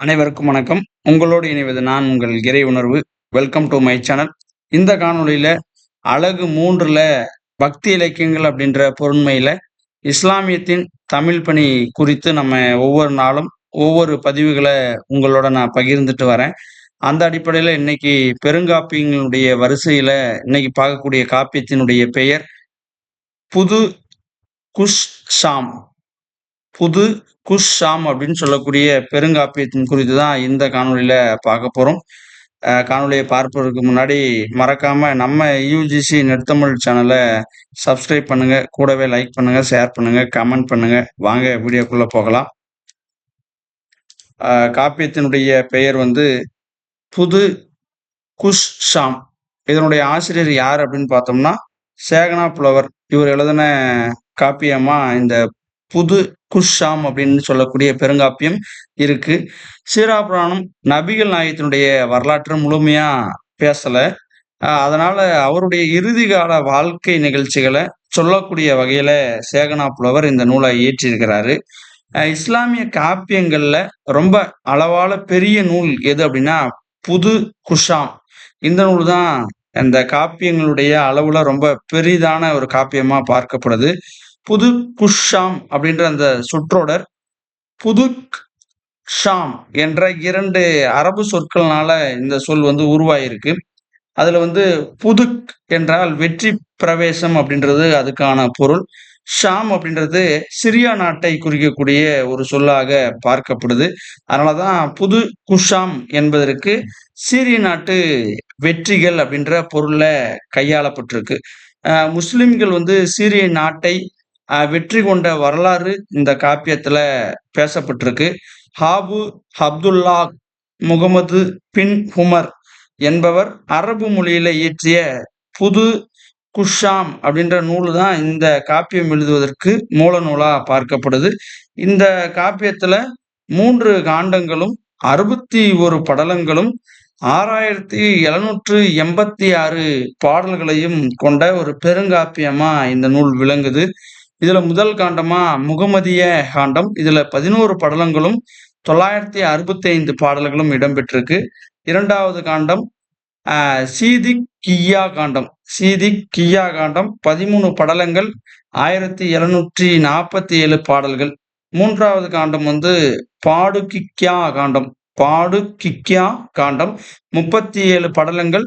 அனைவருக்கும் வணக்கம். உங்களோடு இணைவது நான் உங்கள் இறை உணர்வு. வெல்கம் டு மை சேனல் இந்த காணொலியில் அழகு மூன்றில் பக்தி இலக்கியங்கள் அப்படின்ற பொருண்மையில் இஸ்லாமியத்தின் தமிழ் பணி குறித்து நம்ம ஒவ்வொரு நாளும் ஒவ்வொரு பதிவுகளை உங்களோட நான் பகிர்ந்துட்டு வரேன். அந்த அடிப்படையில் இன்னைக்கு பெருங்காப்பியங்களுடைய வரிசையில் இன்னைக்கு பார்க்கக்கூடிய காப்பியத்தினுடைய பெயர் புது குஷ் ஷாம். புது குஷ் ஷாம் அப்படின்னு சொல்லக்கூடிய பெருங்காப்பியத்தின் குறித்து தான் இந்த காணொலியில பார்க்க போறோம். காணொலியை பார்ப்பதற்கு முன்னாடி மறக்காம நம்ம யூஜிசி நெடுத்தமிழ் சேனலை சப்ஸ்கிரைப் பண்ணுங்க. கூடவே லைக் பண்ணுங்க ஷேர் பண்ணுங்க கமெண்ட் பண்ணுங்க. வாங்க வீடியோக்குள்ள போகலாம். காப்பியத்தினுடைய பெயர் வந்து புது குஷ் ஷாம். இதனுடைய ஆசிரியர் யார் அப்படின்னு பார்த்தோம்னா சேகனா புலவர். இவர் எழுதின காப்பியமா இந்த புது குஷாம் அப்படின்னு சொல்லக்கூடிய பெருங்காப்பியம் இருக்கு. சீரா புராணம் நபிகள் நாயகத்தினுடைய வரலாற்று முழுமையா பேசல. அதனால அவருடைய இறுதி கால வாழ்க்கை நிகழ்ச்சிகளை சொல்லக்கூடிய வகையில சேகனா புலவர் இந்த நூலை இயற்றியிருக்கிறாரு. இஸ்லாமிய காப்பியங்கள்ல ரொம்ப அளவால பெரிய நூல் எது அப்படின்னா புது குஷாம் இந்த நூல் தான் இந்த காப்பியங்களுடைய அளவுல ரொம்ப பெரிதான ஒரு காப்பியமா பார்க்கப்படுது. புது குஷாம் அப்படின்ற அந்த சொற்றொடர் புது ஷாம் என்ற இரண்டு அரபு சொற்கள்னால இந்த சொல் வந்து உருவாயிருக்கு. அதுல வந்து புதுக் என்றால் வெற்றி பிரவேசம் அப்படின்றது அதுக்கான பொருள். ஷாம் அப்படின்றது சிரியா நாட்டை குறிக்கக்கூடிய ஒரு சொல்லாக பார்க்கப்படுது. அதனாலதான் புது குஷாம் என்பதற்கு சிரிய நாட்டு வெற்றிகள் அப்படின்ற பொருள்ல கையாளப்பட்டிருக்கு. முஸ்லிம்கள் வந்து சீரிய நாட்டை வெற்றி கொண்ட வரலாறு இந்த காப்பியத்துல பேசப்பட்டிருக்கு. Abu Abdullah Muhammad bin Umar என்பவர் அரபு மொழியில இயற்றிய புது குஷாம் அப்படின்ற நூல் தான் இந்த காப்பியம் எழுதுவதற்கு மூல நூலா பார்க்கப்படுது. இந்த காப்பியத்துல மூன்று காண்டங்களும் அறுபத்தி ஒரு படலங்களும் ஆறாயிரத்தி எழுநூற்று எண்பத்தி ஆறு பாடல்களையும் கொண்ட ஒரு பெருங்காப்பியமா இந்த நூல் விளங்குது. இதுல முதல் காண்டமா முகமதிய காண்டம். இதுல பதினோரு படலங்களும் தொள்ளாயிரத்தி அறுபத்தி ஐந்து பாடல்களும் இடம்பெற்றிருக்கு. இரண்டாவது காண்டம் சீதி கியா காண்டம். சீதி கியா காண்டம் பதிமூணு படலங்கள் ஆயிரத்தி எழுநூற்றி நாற்பத்தி ஏழு பாடல்கள். மூன்றாவது காண்டம் வந்து பாடு கிக்யா காண்டம். பாடு கிக்யா காண்டம். முப்பத்தி ஏழு படலங்கள்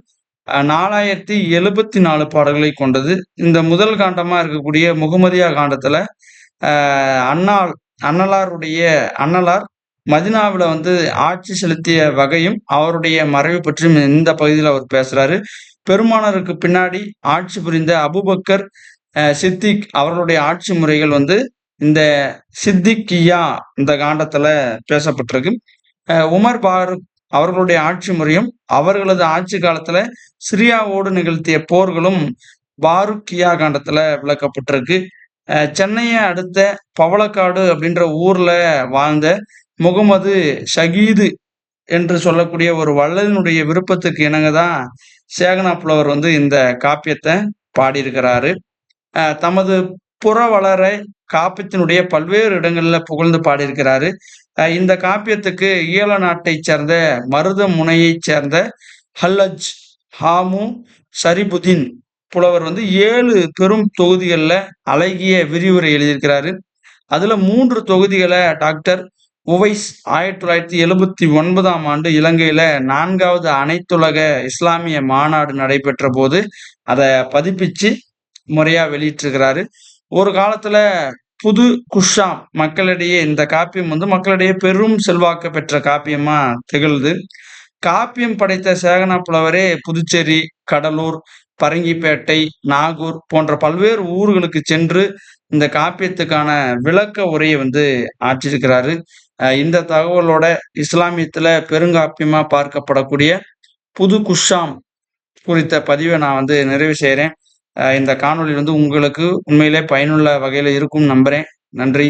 நாலாயிரத்தி எழுபத்தி நாலு பாடல்களை கொண்டது. இந்த முதல் காண்டமாக இருக்கக்கூடிய முகமதியா காண்டத்தில் அண்ணாள் அண்ணலாருடைய அண்ணலார் மதினாவில் வந்து ஆட்சி செலுத்திய வகையும் அவருடைய மறைவு பற்றியும் இந்த பகுதியில் அவர் பேசுகிறாரு பெருமானருக்கு பின்னாடி ஆட்சி புரிந்த அபுபக்கர் சித்திக் அவர்களுடைய ஆட்சி முறைகள் வந்து இந்த சித்திக்கியா இந்த காண்டத்தில் பேசப்பட்டிருக்கு. உமர் பாருக் அவர்களுடைய ஆட்சி முறையும் அவர்களது ஆட்சி காலத்துல சிரியாவோடு நிகழ்த்திய போர்களும் பாருக்கியா காண்டத்துல விளக்கப்பட்டிருக்கு. சென்னையை அடுத்த பவளக்காடு அப்படின்ற ஊர்ல வாழ்ந்த முகமது ஷகீது என்று சொல்லக்கூடிய ஒரு வள்ளலினுடைய விருப்பத்துக்கு இணங்க தான் சேகனா புலவர் வந்து இந்த காப்பியத்தை பாடியிருக்கிறாரு. தமது புற வளர காப்பியத்தினுடைய பல்வேறு இடங்களில் புகழ்ந்து பாடியிருக்கிறாரு. இந்த காப்பியத்துக்கு ஈழ நாட்டை சேர்ந்த மருத முனையைச் சேர்ந்த ஹல்லஜ் ஹாமு சரிபுதீன் புலவர் வந்து ஏழு பெரும் தொகுதிகளில் அழகிய விரிவுரை எழுதியிருக்கிறாரு. அதுல மூன்று தொகுதிகளை டாக்டர் உவைஸ் ஆயிரத்தி தொள்ளாயிரத்தி எழுபத்தி ஒன்பதாம் ஆண்டு இலங்கையில நான்காவது அனைத்துலக இஸ்லாமிய மாநாடு நடைபெற்ற போது அதை பதிப்பிச்சு முறையா வெளியிட்டிருக்கிறாரு. ஒரு காலத்துல புது குஷாம் மக்களிடையே இந்த காப்பியம் வந்து மக்களிடையே பெரும் செல்வாக்கு பெற்ற காப்பியமா திகழ்து காப்பியம் படைத்த சேகனா புலவரே புதுச்சேரி கடலூர் பரங்கிப்பேட்டை நாகூர் போன்ற பல்வேறு ஊர்களுக்கு சென்று இந்த காப்பியத்துக்கான விளக்க உரையை வந்து ஆற்றிருக்கிறாரு இந்த தகவலோட இஸ்லாமியத்துல பெருங்காப்பியமா பார்க்கப்படக்கூடிய புது குஷாம் குறித்த பதிவை நான் வந்து நிறைவு செய்கிறேன் இந்த காணொலி வந்து உங்களுக்கு உண்மையிலே பயனுள்ள வகையில் இருக்கும் நம்புறேன். நன்றி.